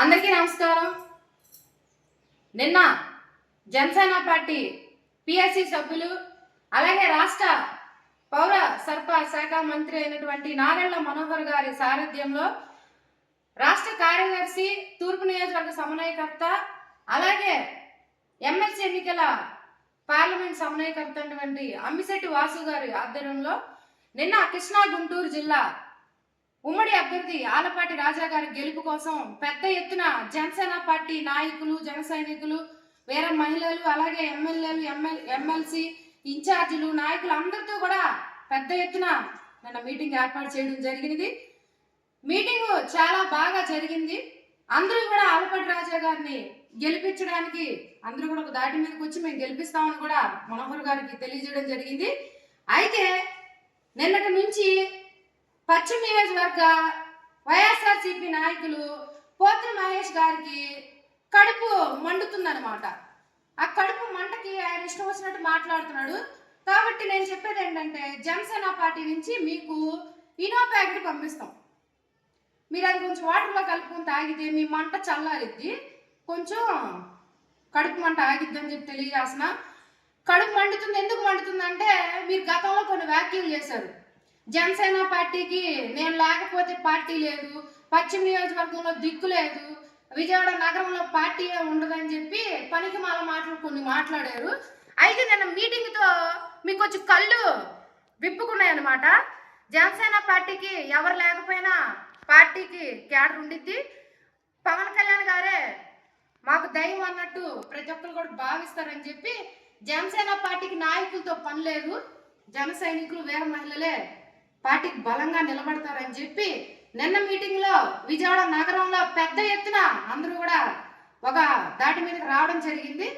అందరికీ నమస్కారం. నిన్న జనసేన పార్టీ పిఎస్సి సభ్యులు అలాగే రాష్ట్ర పౌర సరఫరా శాఖ మంత్రి అయినటువంటి నారెళ్ళ మనోహర్ గారి సారథ్యంలో రాష్ట్ర కార్యదర్శి తూర్పు నియోజకవర్గ సమన్వయకర్త అలాగే ఎమ్మెల్సీ ఎన్నికల పార్లమెంట్ సమన్వయకర్త అటువంటి అమ్మిశెట్టి వాసు గారి ఆధ్వర్యంలో నిన్న కృష్ణా గుంటూరు జిల్లా ఉమ్మడి అభ్యర్థి ఆలపాటి రాజా గారి గెలుపు కోసం పెద్ద ఎత్తున జనసేన పార్టీ నాయకులు జన సైనికులు వేరే మహిళలు అలాగే ఎమ్మెల్యేలు ఎమ్మెల్ ఎమ్మెల్సీ ఇన్ఛార్జీలు నాయకులు అందరితో కూడా పెద్ద ఎత్తున నిన్న మీటింగ్ ఏర్పాటు చేయడం జరిగింది మీటింగ్ చాలా బాగా జరిగింది. అందరూ కూడా ఆలపాటి రాజా గారిని గెలిపించడానికి అందరూ కూడా ఒక దాటి మీదకి వచ్చి మేము గెలిపిస్తామని కూడా మనోహర్ గారికి తెలియజేయడం జరిగింది. అయితే నిన్నటి నుంచి పశ్చిమ నియోజకవర్గ వైఎస్ఆర్సిపి నాయకులు పోత్రి మహేష్ గారికి కడుపు మండుతుందనమాట ఆ కడుపు మంటకి ఆయన ఇష్టం వచ్చినట్టు మాట్లాడుతున్నాడు. కాబట్టి నేను చెప్పేది ఏంటంటే జనసేన పార్టీ నుంచి మీకు ఇనో ప్యాకెట్ పంపిస్తాం. మీరు అది కొంచెం వాటర్లో కలుపుకొని తాగితే మీ మంట చల్లారిద్ది. కొంచెం కడుపు మంట ఆగిద్దని చెప్పి తెలియజేస్తున్నా. కడుపు మండుతుంది ఎందుకు మండుతుంది అంటే మీరు గతంలో కొన్ని వ్యాఖ్యలు చేశారు. జనసేన పార్టీకి నేను లేకపోతే పార్టీ లేదు పశ్చిమ నియోజకవర్గంలో దిక్కు లేదు విజయవాడ నగరంలో పార్టీ ఉండదని చెప్పి పనికి మాల మాటలు కొన్ని మాట్లాడారు. అయితే నిన్న మీటింగ్తో మీకు వచ్చి కళ్ళు విప్పుకున్నాయి అనమాట జనసేన పార్టీకి ఎవరు లేకపోయినా పార్టీకి క్యాడర్ ఉండిద్ది. పవన్ కళ్యాణ్ గారే మాకు దైవం అన్నట్టు ప్రతి ఒక్కరు కూడా భావిస్తారని చెప్పి జనసేన పార్టీకి నాయకులతో పని లేదు. జన సైనికులు వేరే మహిళలే పార్టీకి బలంగా నిలబడతారని చెప్పి నిన్న మీటింగ్లో విజయవాడ నగరంలో పెద్ద ఎత్తున అందరూ కూడా ఒక దాటి మీదకి రావడం జరిగింది.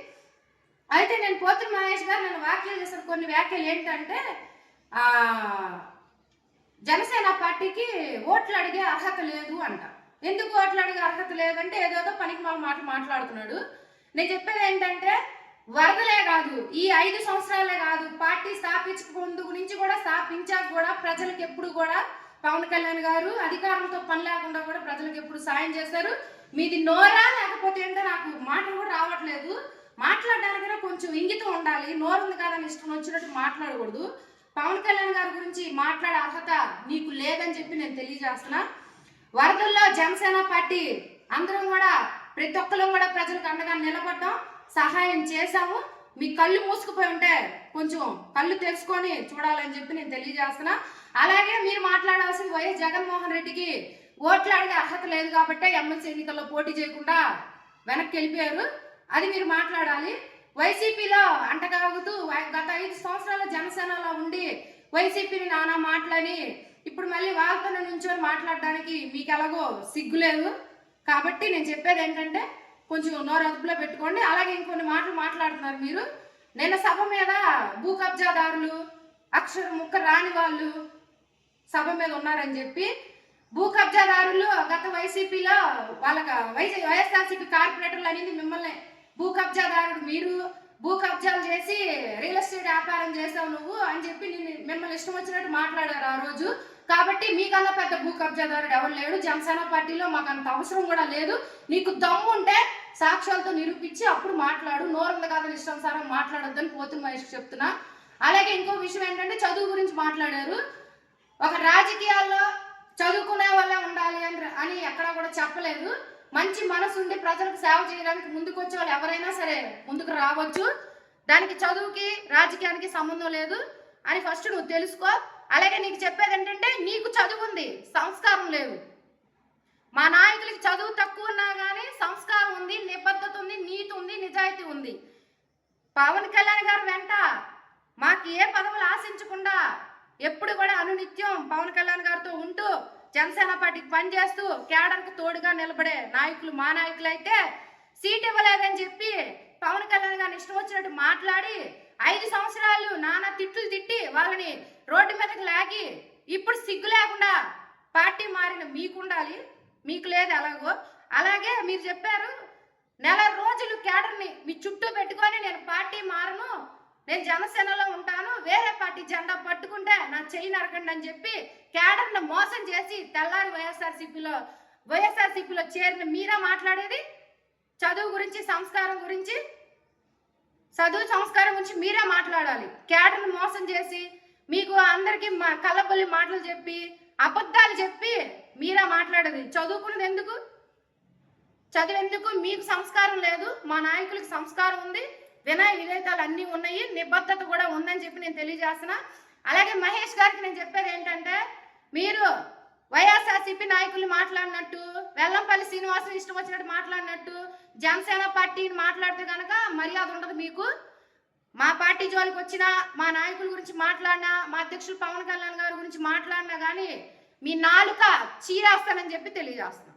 అయితే నేను పోతున్న మహేష్ గారు నేను వ్యాఖ్యలు చేసిన కొన్ని వ్యాఖ్యలు ఏంటంటే జనసేన పార్టీకి ఓట్లు అడిగే అర్హత లేదు అంట. ఎందుకు ఓట్లు అడిగే అర్హత లేదంటే ఏదేదో పనికి మాల మాటలు మాట్లాడుతున్నాడు. నేను చెప్పేది ఏంటంటే వరదలే కాదు ఈ ఐదు సంవత్సరాలే కాదు పార్టీ స్థాపించక ముందు నుంచి కూడా స్థాపించాక కూడా ప్రజలకు ఎప్పుడు కూడా పవన్ కళ్యాణ్ గారు అధికారంతో పని లేకుండా కూడా ప్రజలకు ఎప్పుడు సాయం చేశారు. మీది నోరా లేకపోతే ఏంటో నాకు మాటలు కూడా రావట్లేదు. మాట్లాడడానికి కొంచెం ఇంగితం ఉండాలి. నోరు ఉంది కాదని ఇష్టం వచ్చినట్టు మాట్లాడకూడదు. పవన్ కళ్యాణ్ గారి గురించి మాట్లాడే అర్హత నీకు లేదని చెప్పి నేను తెలియజేస్తున్నా. వరదల్లో జనసేన పార్టీ అందరం కూడా ప్రతి ఒక్కరు కూడా ప్రజలకు అండగా నిలబడ్డాం. సహాయం చేశాము మీ కళ్ళు మూసుకుపోయి ఉంటే కొంచెం కళ్ళు తెరుచుకొని చూడాలని చెప్పి నేను తెలియజేస్తున్నా. అలాగే మీరు మాట్లాడాల్సింది వైఎస్ జగన్మోహన్ రెడ్డికి ఓట్లు అడిగే అర్హత లేదు కాబట్టి ఎమ్మెల్సీ ఎన్నికల్లో పోటీ చేయకుండా వెనక్కి వెళ్ళిపోయారు. అది మీరు మాట్లాడాలి. వైసీపీలో అంటగాగుతూ గత ఐదు సంవత్సరాల జనసేనలో ఉండి వైసీపీని నానా మాటలని ఇప్పుడు మళ్ళీ వాళ్ళతో నుంచొని మాట్లాడడానికి మీకు ఎలాగో సిగ్గు లేదు కాబట్టి నేను చెప్పేది ఏంటంటే కొంచెం నోరు అదుపులో పెట్టుకోండి. అలాగే ఇంకొన్ని మాటలు మాట్లాడుతున్నారు మీరు. నిన్న సభ మీద భూ కబ్జాదారులు అక్షర ముక్క రాని వాళ్ళు సభ మీద ఉన్నారని చెప్పి భూ కబ్జాదారులు గత వైసీపీలో వాళ్ళకి వైసీ వైఎస్ఆర్సీపీ కార్పొరేటర్లు అనేది మిమ్మల్ని. భూ కబ్జాదారుడు మీరు భూ కబ్జాలు చేసి రియల్ ఎస్టేట్ వ్యాపారం చేసావు నువ్వు అని చెప్పి నేను మిమ్మల్ని ఇష్టం వచ్చినట్టు మాట్లాడారు ఆ రోజు. కాబట్టి మీకన్నా పెద్ద భూ కబ్జాదారుడు ఎవరు లేడు. జనసేన పార్టీలో మాకు అంత అవసరం కూడా లేదు. నీకు దమ్ము ఉంటే సాక్ష్యాలతో నిరూపించి అప్పుడు మాట్లాడు. నోరంద కాదని ఇష్టం సార్ మాట్లాడొద్దని పోతున్న మహేష్ చెప్తున్నా. అలాగే ఇంకో విషయం ఏంటంటే చదువు గురించి మాట్లాడారు. ఒక రాజకీయాల్లో చదువుకునే వాళ్ళే ఉండాలి అని అని ఎక్కడా కూడా చెప్పలేదు. మంచి మనసు ఉండి ప్రజలకు సేవ చేయడానికి ముందుకు వచ్చే వాళ్ళు ఎవరైనా సరే ముందుకు రావచ్చు. దానికి చదువుకి రాజకీయానికి సంబంధం లేదు అని ఫస్ట్ నువ్వు తెలుసుకో. అలాగే నీకు చెప్పేది ఏంటంటే నీకు చదువు ఉంది సంస్కారం లేదు. మా నాయకులకి చదువు తక్కువ ఉన్నా కానీ సంస్కారం ఉంది నిబద్ధత ఉంది నీతి ఉంది నిజాయితీ ఉంది. పవన్ కళ్యాణ్ గారు వెంట మాకు ఏ పదవులు ఆశించకుండా ఎప్పుడు కూడా అనునిత్యం పవన్ కళ్యాణ్ గారితో ఉంటూ జనసేన పార్టీకి పనిచేస్తూ కేడర్కి తోడుగా నిలబడే నాయకులు మా నాయకులు అయితే సీట్ ఇవ్వలేదని చెప్పి పవన్ కళ్యాణ్ గారిని ఇష్టం వచ్చినట్టు మాట్లాడి ఐదు సంవత్సరాలు నానా తిట్లు తిట్టి వాళ్ళని రోడ్డు మీదకి లాగి ఇప్పుడు సిగ్గు లేకుండా పార్టీ మారిన మీకు ఉండాలి మీకు లేదు ఎలాగో. అలాగే మీరు చెప్పారు నెల రోజులు కేడర్ని మీ చుట్టూ పెట్టుకొని నేను పార్టీ మారను నేను జనసేనలో ఉంటాను వేరే పార్టీ జెండా పట్టుకుంటే నా చెయ్యి నరకండి అని చెప్పి క్యాడర్ని మోసం చేసి తెల్లారి వైఎస్ఆర్సీపీలో వైఎస్ఆర్సీపీలో చేరిన మీరా మాట్లాడేది? చదువు గురించి సంస్కారం గురించి? చదువు సంస్కారం గురించి మీరే మాట్లాడాలి. క్యాడర్ని మోసం చేసి మీకు అందరికీ మా- కళ్ళబొల్లి మాటలు చెప్పి అబద్ధాలు చెప్పి మీరా మాట్లాడేది? చదువుకున్నది ఎందుకు? చదివేందుకు మీకు సంస్కారం లేదు మా నాయకులకి సంస్కారం ఉంది వినయ విధేయతలు అన్నీ ఉన్నాయి నిబద్ధత కూడా ఉందని చెప్పి నేను తెలియజేస్తున్నా. అలాగే మహేష్ గారికి నేను చెప్పేది ఏంటంటే మీరు వైఎస్ఆర్సీపీ నాయకులు మాట్లాడినట్టు వెల్లంపల్లి శ్రీనివాసులు ఇష్టం వచ్చినట్టు మాట్లాడినట్టు జనసేన పార్టీని మాట్లాడితే కనుక మర్యాద ఉండదు మీకు. మా పార్టీ జోలికి వచ్చినా మా నాయకుల గురించి మాట్లాడినా మా అధ్యక్షులు పవన్ కళ్యాణ్ గారి గురించి మాట్లాడినా కానీ మీ నాలుక చీరేస్తానని చెప్పి తెలియజేస్తున్నాను